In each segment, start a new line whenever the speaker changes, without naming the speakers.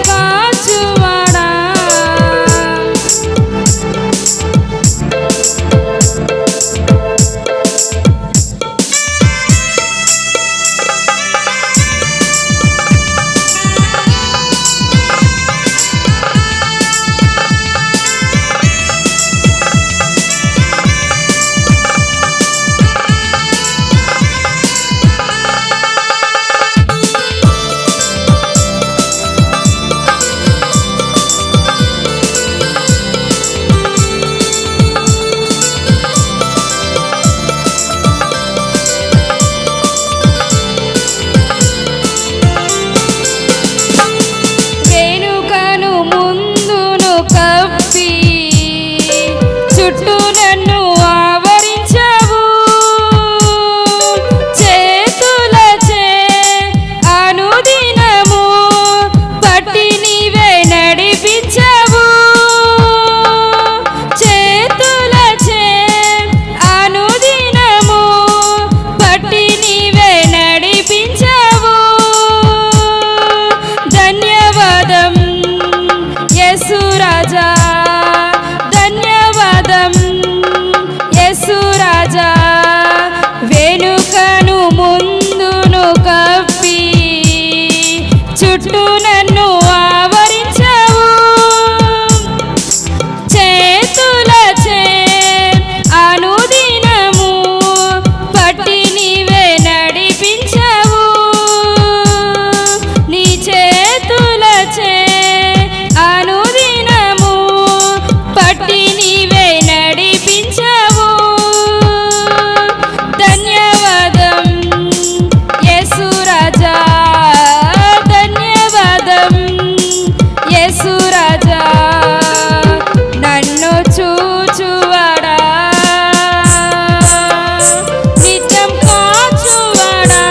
বাবা ছোট యేసు రాజా నన్ను చూచువాడా? నిత్యం కాచువాడా?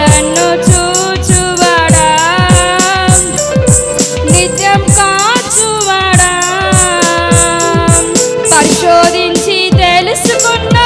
నన్ను చూచువాడా? నిత్యం కాచువాడా? పరిశోధించి తెలుసుకున్న